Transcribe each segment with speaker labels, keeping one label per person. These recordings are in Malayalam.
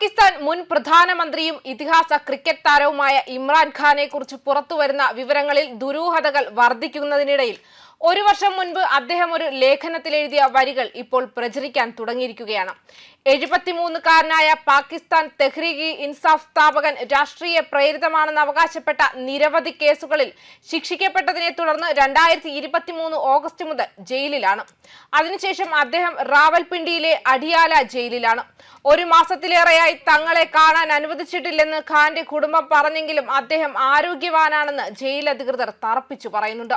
Speaker 1: പാകിസ്ഥാൻ മുൻ പ്രധാനമന്ത്രിയും ഇതിഹാസ ക്രിക്കറ്റ് താരവുമായ ഇമ്രാൻഖാനെ കുറിച്ച് പുറത്തുവരുന്ന വിവരങ്ങളിൽ ദുരൂഹതകൾ വർദ്ധിക്കുന്നതിനിടയിൽ ഒരു വർഷം മുൻപ് അദ്ദേഹം ഒരു ലേഖനത്തിൽ എഴുതിയ വരികൾ ഇപ്പോൾ പ്രചരിക്കാൻ തുടങ്ങിയിരിക്കുകയാണ്. എഴുപത്തിമൂന്നുകാരനായ പാകിസ്ഥാൻ തെഹ്രീഗി ഇൻസാഫ് സ്ഥാപകൻ രാഷ്ട്രീയ പ്രേരിതമാണെന്ന് അവകാശപ്പെട്ട നിരവധി കേസുകളിൽ ശിക്ഷിക്കപ്പെട്ടതിനെ തുടർന്ന് രണ്ടായിരത്തി ഇരുപത്തിമൂന്ന് ഓഗസ്റ്റ് മുതൽ ജയിലിലാണ്. അതിനുശേഷം അദ്ദേഹം റാവൽപിണ്ടിയിലെ അടിയാല ജയിലിലാണ്. ഒരു മാസത്തിലേറെയായി തങ്ങളെ കാണാൻ അനുവദിച്ചിട്ടില്ലെന്ന് ഖാന്റെ കുടുംബം പറഞ്ഞെങ്കിലും അദ്ദേഹം ആരോഗ്യവാനാണെന്ന് ജയിൽ അധികൃതർ തറപ്പിച്ചു പറയുന്നുണ്ട്.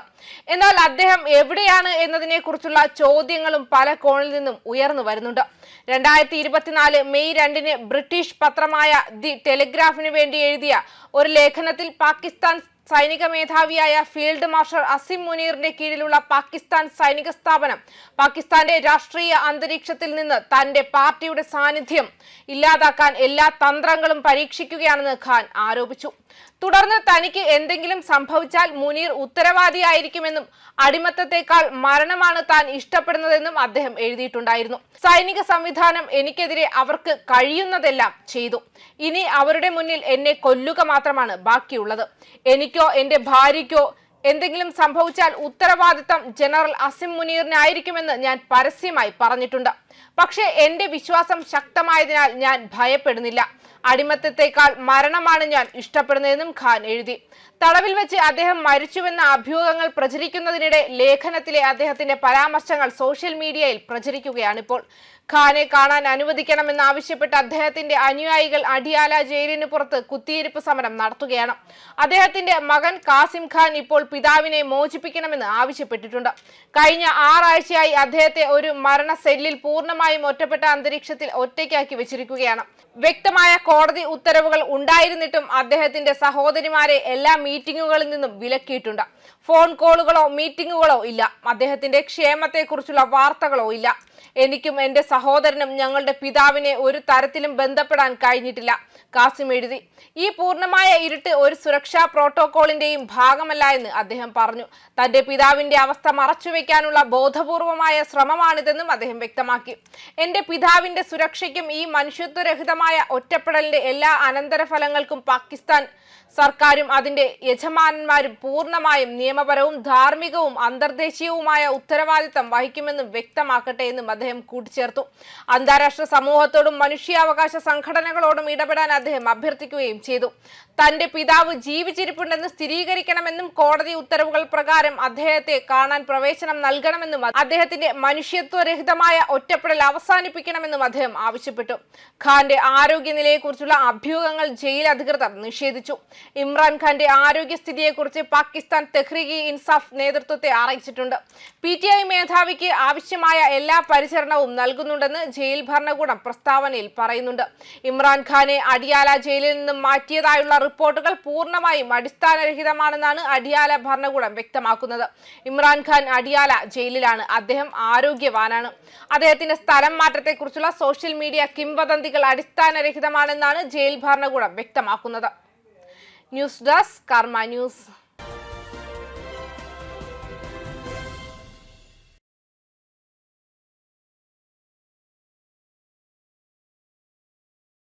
Speaker 1: എന്നാൽ അദ്ദേഹം എവിടെയാണ് എന്നതിനെ കുറിച്ചുള്ള ചോദ്യങ്ങളും പല കോണിൽ നിന്നും ഉയർന്നു വരുന്നുണ്ട്. രണ്ടായിരത്തി ഇരുപത്തിനാല് മെയ് രണ്ടിന് ബ്രിട്ടീഷ് പത്രമായ ദി ടെലിഗ്രാഫിന് വേണ്ടി എഴുതിയ ഒരു ലേഖനത്തിൽ പാകിസ്ഥാൻ സൈനിക മേധാവിയായ ഫീൽഡ് മാർഷൽ അസിം മുനീറിന്റെ കീഴിലുള്ള പാകിസ്ഥാൻ സൈനിക സ്ഥാപനം പാകിസ്ഥാന്റെ രാഷ്ട്രീയ അന്തരീക്ഷത്തിൽ നിന്ന് തന്റെ പാർട്ടിയുടെ സാന്നിധ്യം ഇല്ലാതാക്കാൻ എല്ലാ തന്ത്രങ്ങളും പരീക്ഷിക്കുകയാണെന്ന് ഖാൻ ആരോപിച്ചു. തുടർന്ന് തനിക്ക് എന്തെങ്കിലും സംഭവിച്ചാൽ മുനീർ ഉത്തരവാദിയായിരിക്കുമെന്നും അടിമത്തത്തെക്കാൾ മരണമാണ് താൻ ഇഷ്ടപ്പെടുന്നതെന്നും അദ്ദേഹം എഴുതിയിട്ടുണ്ടായിരുന്നു. സൈനിക സംവിധാനം എനിക്കെതിരെ അവർക്ക് കഴിയുന്നതെല്ലാം ചെയ്തു. ഇനി അവരുടെ മുന്നിൽ എന്നെ കൊല്ലുക മാത്രമാണ് ബാക്കിയുള്ളത്. എനിക്കോ എന്റെ ഭാര്യയ്ക്കോ എന്തെങ്കിലും സംഭവിച്ചാൽ ഉത്തരവാദിത്തം ജനറൽ അസിം മുനീറിനായിരിക്കുമെന്ന് ഞാൻ പരസ്യമായി പറഞ്ഞിട്ടുണ്ട്. പക്ഷേ എന്റെ വിശ്വാസം ശക്തമായതിനാൽ ഞാൻ ഭയപ്പെടുന്നില്ല. അടിമത്തത്തെക്കാൾ മരണമാണ് ഞാൻ ഇഷ്ടപ്പെടുന്നതെന്നും ഖാൻ എഴുതി. തടവിൽ വെച്ച് അദ്ദേഹം മരിച്ചുവെന്ന അഭ്യൂഹങ്ങൾ പ്രചരിക്കുന്നതിനിടെ ലേഖനത്തിലെ അദ്ദേഹത്തിന്റെ പരാമർശങ്ങൾ സോഷ്യൽ മീഡിയയിൽ പ്രചരിക്കുകയാണിപ്പോൾ. ഖാനെ കാണാൻ അനുവദിക്കണമെന്ന് ആവശ്യപ്പെട്ട് അദ്ദേഹത്തിന്റെ അനുയായികൾ അടിയാല ജയിലിന് പുറത്ത് കുത്തിയിരിപ്പ് സമരം നടത്തുകയാണ്. അദ്ദേഹത്തിന്റെ മകൻ കാസിം ഖാൻ ഇപ്പോൾ പിതാവിനെ മോചിപ്പിക്കണമെന്ന് ആവശ്യപ്പെട്ടിട്ടുണ്ട്. കഴിഞ്ഞ ആറാഴ്ചയായി അദ്ദേഹത്തെ ഒരു മരണ സെല്ലിൽ പൂർണമായും ഒറ്റപ്പെട്ട അന്തരീക്ഷത്തിൽ ഒറ്റയ്ക്കാക്കി വെച്ചിരിക്കുകയാണ്. വ്യക്തമായ കോടതി ഉത്തരവുകൾ ഉണ്ടായിരുന്നിട്ടും അദ്ദേഹത്തിന്റെ സഹോദരിമാരെ എല്ലാ മീറ്റിംഗുകളിൽ നിന്നും വിലക്കിയിട്ടുണ്ട്. ഫോൺ കോളുകളോ മീറ്റിങ്ങുകളോ ഇല്ല. അദ്ദേഹത്തിന്റെ ക്ഷേമത്തെക്കുറിച്ചുള്ള വാർത്തകളോ ഇല്ല. എനിക്കും എന്റെ സഹോദരനും ഞങ്ങളുടെ പിതാവിനെ ഒരു തരത്തിലും ബന്ധപ്പെടാൻ കഴിഞ്ഞിട്ടില്ല. കാസിം എഴുതി ഈ പൂർണമായ ഇരുട്ട് ഒരു സുരക്ഷാ പ്രോട്ടോകോളിന്റെയും ഭാഗമല്ല എന്ന് അദ്ദേഹം പറഞ്ഞു. തന്റെ പിതാവിന്റെ അവസ്ഥ മറച്ചുവെക്കാനുള്ള ബോധപൂർവമായ ശ്രമമാണിതെന്നും അദ്ദേഹം വ്യക്തമാക്കി. എന്റെ പിതാവിന്റെ സുരക്ഷയ്ക്കും ഈ മനുഷ്യത്വരഹിതമായ ഒറ്റപ്പെടലിന്റെ എല്ലാ അനന്തരഫലങ്ങൾക്കും പാകിസ്ഥാൻ സർക്കാരും അതിന്റെ യജമാനന്മാരും പൂർണമായും നിയമപരവും ധാർമ്മികവും അന്തർദേശീയവുമായ ഉത്തരവാദിത്തം വഹിക്കുമെന്നും വ്യക്തമാക്കട്ടെ എന്നും അദ്ദേഹം കൂട്ടിച്ചേർത്തു. അന്താരാഷ്ട്ര സമൂഹത്തോടും മനുഷ്യാവകാശ സംഘടനകളോടും ഇടപെടാൻ അദ്ദേഹം അഭ്യർത്ഥിക്കുകയും ചെയ്തു. തന്റെ പിതാവ് ജീവിച്ചിരിപ്പുണ്ടെന്ന് സ്ഥിരീകരിക്കണമെന്നും കോടതി ഉത്തരവുകൾ പ്രകാരം അദ്ദേഹത്തെ കാണാൻ പ്രവേശനം നൽകണമെന്നും അദ്ദേഹത്തിന്റെ മനുഷ്യത്വരഹിതമായ ഒറ്റപ്പെടൽ അവസാനിപ്പിക്കണമെന്നും അദ്ദേഹം ആവശ്യപ്പെട്ടു. ഖാന്റെ ആരോഗ്യനിലയെക്കുറിച്ചുള്ള അഭ്യൂഹങ്ങൾ ജയിൽ അധികൃതർ നിഷേധിച്ചു. ഇമ്രാൻഖാന്റെ ആരോഗ്യസ്ഥിതിയെക്കുറിച്ച് പാകിസ്ഥാൻ തെഹ്രീക് ഇൻസാഫ് നേതൃത്വത്തെ അറിയിച്ചിട്ടുണ്ട്. പി ടി ഐ മേധാവിക്ക് ആവശ്യമായ എല്ലാ പരിചരണവും നൽകുന്നുണ്ടെന്ന് ജയിൽ ഭരണകൂടം പ്രസ്താവനയിൽ പറയുന്നുണ്ട്. ഇമ്രാൻഖാനെ അടിയാല ജയിലിൽ നിന്നും മാറ്റിയതായുള്ള റിപ്പോർട്ടുകൾ പൂർണമായും അടിസ്ഥാനരഹിതമാണെന്നാണ് അടിയാല ഭരണകൂടം വ്യക്തമാക്കുന്നത്. ഇമ്രാൻഖാൻ അടിയാല ജയിലിലാണ്. അദ്ദേഹം ആരോഗ്യവാനാണ്. അദ്ദേഹത്തിന്റെ സ്ഥലം മാറ്റത്തെക്കുറിച്ചുള്ള സോഷ്യൽ മീഡിയ കിംവദന്തികൾ അടിസ്ഥാനരഹിതമാണെന്നാണ് ജയിൽ ഭരണകൂടം വ്യക്തമാക്കുന്നത്. News desk Karma news.